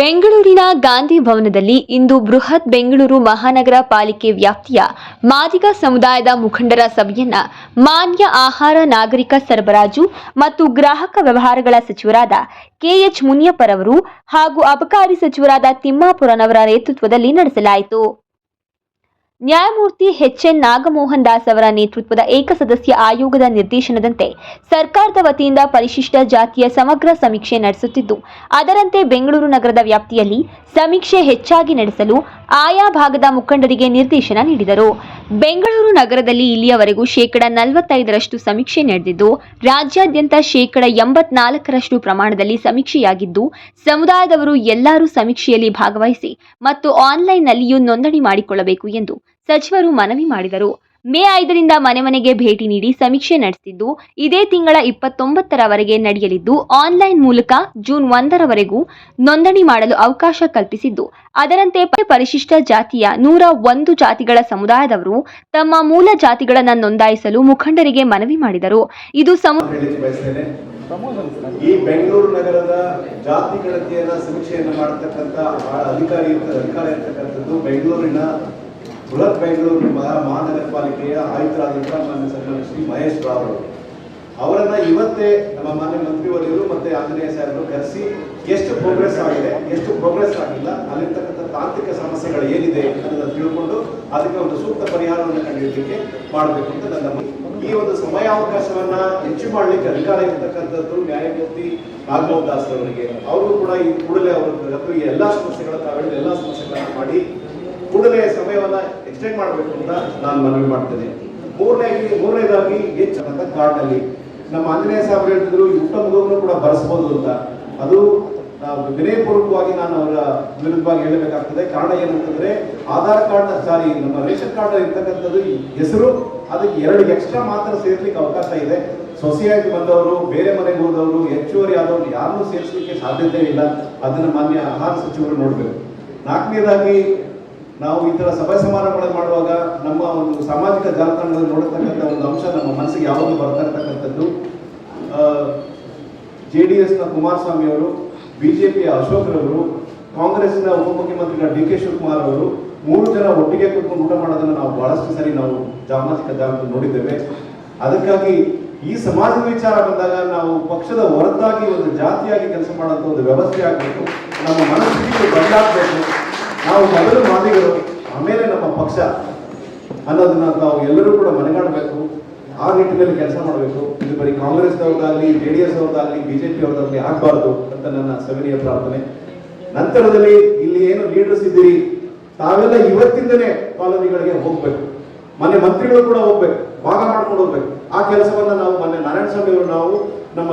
ಬೆಂಗಳೂರಿನ ಗಾಂಧಿ ಭವನದಲ್ಲಿ ಇಂದು ಬೃಹತ್ ಬೆಂಗಳೂರು ಮಹಾನಗರ ಪಾಲಿಕೆ ವ್ಯಾಪ್ತಿಯ ಮಾದಿಗ ಸಮುದಾಯದ ಮುಖಂಡರ ಸಭೆಯನ್ನ ಮಾನ್ಯ ಆಹಾರ ನಾಗರಿಕ ಸರಬರಾಜು ಮತ್ತು ಗ್ರಾಹಕ ವ್ಯವಹಾರಗಳ ಸಚಿವರಾದ ಕೆಎಚ್ ಮುನಿಯಪ್ಪರವರು ಹಾಗೂ ಅಬಕಾರಿ ಸಚಿವರಾದ ತಿಮ್ಮಾಪುರನವರ ನೇತೃತ್ವದಲ್ಲಿ ನಡೆಸಲಾಯಿತು. ನ್ಯಾಯಮೂರ್ತಿ ಎಚ್ಎನ್ ನಾಗಮೋಹನ್ ದಾಸ್ ಅವರ ನೇತೃತ್ವದ ಏಕಸದಸ್ಯ ಆಯೋಗದ ನಿರ್ದೇಶನದಂತೆ ಸರ್ಕಾರದ ವತಿಯಿಂದ ಪರಿಶಿಷ್ಟ ಜಾತಿಯ ಸಮಗ್ರ ಸಮೀಕ್ಷೆ ನಡೆಸುತ್ತಿದ್ದು, ಅದರಂತೆ ಬೆಂಗಳೂರು ನಗರದ ವ್ಯಾಪ್ತಿಯಲ್ಲಿ ಸಮೀಕ್ಷೆ ಹೆಚ್ಚಾಗಿ ನಡೆಸಲು ಆಯಾ ಭಾಗದ ಮುಖಂಡರಿಗೆ ನಿರ್ದೇಶನ ನೀಡಿದರು. ಬೆಂಗಳೂರು ನಗರದಲ್ಲಿ ಇಲ್ಲಿಯವರೆಗೂ ಶೇಕಡ ನಲವತ್ತೈದರಷ್ಟು ಸಮೀಕ್ಷೆ ನಡೆದಿದ್ದು, ರಾಜ್ಯಾದ್ಯಂತ ಶೇಕಡ ಎಂಬತ್ನಾಲ್ಕರಷ್ಟು ಪ್ರಮಾಣದಲ್ಲಿ ಸಮೀಕ್ಷೆಯಾಗಿದ್ದು, ಸಮುದಾಯದವರು ಎಲ್ಲರೂ ಸಮೀಕ್ಷೆಯಲ್ಲಿ ಭಾಗವಹಿಸಿ ಮತ್ತು ಆನ್ಲೈನ್ನಲ್ಲಿಯೂ ನೋಂದಣಿ ಮಾಡಿಕೊಳ್ಳಬೇಕು ಎಂದು ಸಚಿವರು ಮನವಿ ಮಾಡಿದರು. ಮೇ ಐದರಿಂದ ಮನೆ ಮನೆಗೆ ಭೇಟಿ ನೀಡಿ ಸಮೀಕ್ಷೆ ನಡೆಸಿದ್ದು, ಇದೇ ತಿಂಗಳ ಇಪ್ಪತ್ತೊಂಬತ್ತರವರೆಗೆ ನಡೆಯಲಿದ್ದು, ಆನ್ಲೈನ್ ಮೂಲಕ ಜೂನ್ ಒಂದರವರೆಗೂ ನೋಂದಣಿ ಮಾಡಲು ಅವಕಾಶ ಕಲ್ಪಿಸಿದ್ದು. ಅದರಂತೆ ಪರಿಶಿಷ್ಟ ಜಾತಿಯ ನೂರ ಒಂದು ಜಾತಿಗಳ ಸಮುದಾಯದವರು ತಮ್ಮ ಮೂಲ ಜಾತಿಗಳನ್ನು ನೋಂದಾಯಿಸಲು ಮುಖಂಡರಿಗೆ ಮನವಿ ಮಾಡಿದರು. ಇದು ಈ ಬೆಂಗಳೂರು ನಗರದ ಜಾತಿ ಗಣತಿಯನ್ನ ಸಮೀಕ್ಷೆಯನ್ನು ಅಧಿಕಾರಿ ಅಧಿಕಾರ ಬೆಂಗಳೂರಿನ ಬೃಹತ್ ಬೆಂಗಳೂರು ಮಹಾ ಮಹಾನಗರ ಪಾಲಿಕೆಯ ಆಯುಕ್ತರಾದಂತಹ ಮಾನ್ಯ ಸನ್ಮಾನ್ಯ ಶ್ರೀ ಮಹೇಶ್ ರಾವ್ ಅವರು ಅವರನ್ನ ಇವತ್ತೇ ನಮ್ಮ ಮಾನ್ಯ ಮಂತ್ರಿವರ್ಯರು ಮತ್ತೆ ಆಂಜನೇಯ ಸಾಹೇಬರು ಕರೆಸಿ ಎಷ್ಟು ಪ್ರೋಗ್ರೆಸ್ ಆಗಿದೆ, ಎಷ್ಟು ಪ್ರೋಗ್ರೆಸ್ ಆಗಿಲ್ಲ, ಅಲ್ಲಿರ್ತಕ್ಕಂಥ ತಾಂತ್ರಿಕ ಸಮಸ್ಯೆಗಳು ಏನಿದೆ ಅನ್ನೋದನ್ನು ತಿಳ್ಕೊಂಡು ಅದಕ್ಕೆ ಒಂದು ಸೂಕ್ತ ಪರಿಹಾರವನ್ನು ಕಂಡುಹಿಡಿಯಲಿಕ್ಕೆ ಮಾಡಬೇಕು ಅಂತ ನನ್ನ ಈ ಒಂದು ಸಮಯಾವಕಾಶವನ್ನ ಹೆಚ್ಚು ಮಾಡಲಿಕ್ಕೆ ಅಧಿಕಾರ ಇರತಕ್ಕಂಥದ್ದು ನ್ಯಾಯಮೂರ್ತಿ ನಾಗಮೋಹನ್ ದಾಸ್ ಅವರಿಗೆ. ಅವರು ಕೂಡ ಈ ಕೂಡಲೇ ಅವರು ಎಲ್ಲಾ ಸಮಸ್ಯೆಗಳ ತಾವೆಲ್ಲ ಎಲ್ಲಾ ಸಮಸ್ಯೆಗಳನ್ನ ಮಾಡಿ ಕೂಡಲೇ ಸಮಯವನ್ನ ಎಕ್ಸ್ಟೆಂಡ್ ಮಾಡಬೇಕು ಅಂತ ನಾನು ಮನವಿ ಮಾಡ್ತೇನೆ. ಮೂರನೇ ಮೂರನೇದಾಗಿ ಹೆಚ್ಚು ಕಾರ್ಡ್ನಲ್ಲಿ. ನಮ್ಮ ಆಂಜನೇಯ ಸಾಹೇಬ್ ಹೇಳ್ತಿದ್ರು ಯುಕ್ತ ಮಗುವನ್ನು ಕೂಡ ಬರೆಸಬಹುದು ಅಂತ. ಅದು ವಿನಯಪೂರ್ವಕವಾಗಿ ನಾನು ಅವರ ವಿರುದ್ಧವಾಗಿ ಹೇಳಬೇಕಾಗ್ತದೆ. ಕಾರಣ ಏನಂತಂದ್ರೆ, ಆಧಾರ್ ಕಾರ್ಡ್, ಸಾರಿ, ನಮ್ಮ ರೇಷನ್ ಕಾರ್ಡ್ ಇರ್ತಕ್ಕಂಥದ್ದು ಹೆಸರು, ಅದಕ್ಕೆ ಎರಡು ಎಕ್ಸ್ಟ್ರಾ ಮಾತ್ರ ಸೇರ್ಲಿಕ್ಕೆ ಅವಕಾಶ ಇದೆ. ಸೊಸೆಯಾಗಿ ಬಂದವರು, ಬೇರೆ ಮನೆಗೆ ಹೋದವರು, ಹೆಚ್ಚುವರಿ ಆದವರು ಯಾರನ್ನೂ ಸೇರಿಸಲಿಕ್ಕೆ ಸಾಧ್ಯತೆ ಇಲ್ಲ. ಅದನ್ನ ಮಾನ್ಯ ಆಹಾರ ಸಚಿವರು ನೋಡಬೇಕು. ನಾಲ್ಕನೇದಾಗಿ ನಾವು ಈ ಥರ ಸಭೆ ಸಮಾರಂಭಗಳನ್ನು ಮಾಡುವಾಗ ನಮ್ಮ ಒಂದು ಸಾಮಾಜಿಕ ಜಾಲತಾಣದಲ್ಲಿ ನೋಡತಕ್ಕಂಥ ಒಂದು ಅಂಶ ನಮ್ಮ ಮನಸ್ಸಿಗೆ ಯಾವಾಗಲೂ ಬರ್ತಾ ಇರ್ತಕ್ಕಂಥದ್ದು ಜೆ ಡಿ ಎಸ್ನ ಕುಮಾರಸ್ವಾಮಿ ಅವರು ಬಿಜೆಪಿಯ ಅಶೋಕ್ರವರು ಕಾಂಗ್ರೆಸ್ನ ಉಪಮುಖ್ಯಮಂತ್ರಿಗಳ ಡಿ ಕೆ ಶಿವಕುಮಾರ್ ಅವರು ಮೂರು ಜನ ಒಟ್ಟಿಗೆ ಕೂತ್ಕೊಂಡು ಊಟ ಮಾಡೋದನ್ನು ನಾವು ಬಹಳಷ್ಟು ಸರಿ ನಾವು ಸಾಮಾಜಿಕ ಜಾಲದಲ್ಲಿ ನೋಡಿದ್ದೇವೆ. ಅದಕ್ಕಾಗಿ ಈ ಸಮಾಜದ ವಿಚಾರ ಬಂದಾಗ ನಾವು ಪಕ್ಷದ ಹೊರತಾಗಿ ಒಂದು ಜಾತಿಯಾಗಿ ಕೆಲಸ ಮಾಡುವಂತ ಒಂದು ವ್ಯವಸ್ಥೆ ಆಗಬೇಕು. ನಮ್ಮ ಮನಸ್ಥಿತಿ ಬದಲಾಗಬೇಕು. ನಾವು ಮೊದಲು ಮಾದಿಗರು ಆಮೇಲೆ ನಮ್ಮ ಪಕ್ಷ ಅನ್ನೋದನ್ನ ನಾವು ಎಲ್ಲರೂ ಕೂಡ ಮನೆಗಾಡಬೇಕು. ಆ ನಿಟ್ಟಿನಲ್ಲಿ ಕೆಲಸ ಮಾಡಬೇಕು. ಇದು ಬರೀ ಕಾಂಗ್ರೆಸ್ನವ್ರದ್ದಾಗಲಿ, ಜೆ ಡಿ ಎಸ್ ಅವ್ರದ್ದಾಗಲಿ ಬಿಜೆಪಿ ಅವ್ರದ್ದಾಗಲಿ ಆಗಬಾರ್ದು ಅಂತ ನನ್ನ ಸವಿನೀಯ ಪ್ರಾರ್ಥನೆ. ನಂತರದಲ್ಲಿ ಇಲ್ಲಿ ಏನು ಲೀಡರ್ಸ್ ಇದ್ದೀರಿ, ತಾವೆಲ್ಲ ಇವತ್ತಿಂದನೇ ಕಾಲೋನಿಗಳಿಗೆ ಹೋಗ್ಬೇಕು. ಮನೆ ಮಂತ್ರಿಗಳು ಕೂಡ ಹೋಗ್ಬೇಕು, ಭಾಗ ಮಾಡ್ಕೊಂಡು ಹೋಗ್ಬೇಕು. ಆ ಕೆಲಸವನ್ನ ನಾವು ಮೊನ್ನೆ ನಾರಾಯಣ ಸ್ವಾಮಿ ಅವರು ನಾವು ನಮ್ಮ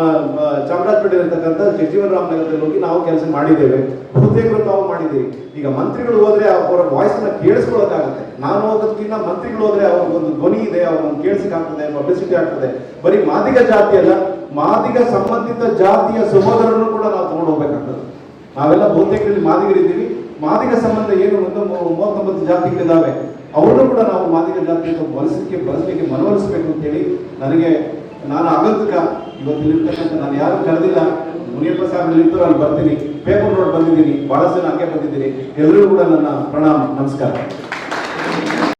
ಚಾಮರಾಜಪೇಟೆ ಇರತಕ್ಕಂಥ ಜಗಜೀವನ್ ರಾಮ್ ನಗರದಲ್ಲಿ ಹೋಗಿ ನಾವು ಕೆಲಸ ಮಾಡಿದ್ದೇವೆ. ಬಹುತೇಕರು ನಾವು ಮಾಡಿದ್ದೀವಿ. ಈಗ ಮಂತ್ರಿಗಳು ಹೋದ್ರೆ ಅವರ ವಾಯ್ಸ್ನ ಕೇಳಿಸ್ಕೊಳ್ಳೋಕ್ಕಾಗುತ್ತೆ. ನಾನು ಹೋಗೋದಕ್ಕಿಂತ ಮಂತ್ರಿಗಳು ಹೋದ್ರೆ ಅವ್ರಿಗೊಂದು ಧ್ವನಿ ಇದೆ, ಅವ್ರನ್ನ ಕೇಳಿಸಕ್ಕಾಗ್ತದೆ ಪಬ್ಲಿಸಿಟಿ ಆಗ್ತದೆ. ಬರೀ ಮಾದಿಗ ಜಾತಿ ಅಲ್ಲ, ಮಾದಿಗ ಸಂಬಂಧಿತ ಜಾತಿಯ ಸಹೋದರರನ್ನು ಕೂಡ ನಾವು ತಗೊಂಡು ಹೋಗ್ಬೇಕಾಗ್ತದೆ. ನಾವೆಲ್ಲ ಬಹುತೇಕರಲ್ಲಿ ಮಾದಿಗರಿದ್ದೀವಿ ಮಾದಿಗ ಸಂಬಂಧ ಏನು ಒಂದು ಮೂವತ್ತೊಂಬತ್ತು ಜಾತಿಗಳಿದ್ದಾವೆ. ಅವರನ್ನು ಕೂಡ ನಾವು ಮಾದಿಗ ಜಾತಿಯನ್ನು ಬಳಸಲಿಕ್ಕೆ ಬಳಸಲಿಕ್ಕೆ ಮನವೊಲಿಸಬೇಕು ಅಂತೇಳಿ ನನಗೆ ನಾನು ಆಗಂತಕ ಇವತ್ತಿರ್ತಕ್ಕಂಥ ನಾನು ಯಾರು ಕರೆದಿಲ್ಲ. ಮುನಿಯಪ್ಪ ಸಾಹೇಬ್ ನಿಂತು ಅಲ್ಲಿ ಬರ್ತೀನಿ. ಪೇಪರ್ ನೋಡಿ ಬಂದಿದ್ದೀನಿ. ಬಹಳಷ್ಟು ಹಂಗೆ ಬಂದಿದ್ದೀನಿ. ಎಲ್ಲರಿಗೂ ಕೂಡ ನನ್ನ ಪ್ರಣಾಮ, ನಮಸ್ಕಾರ.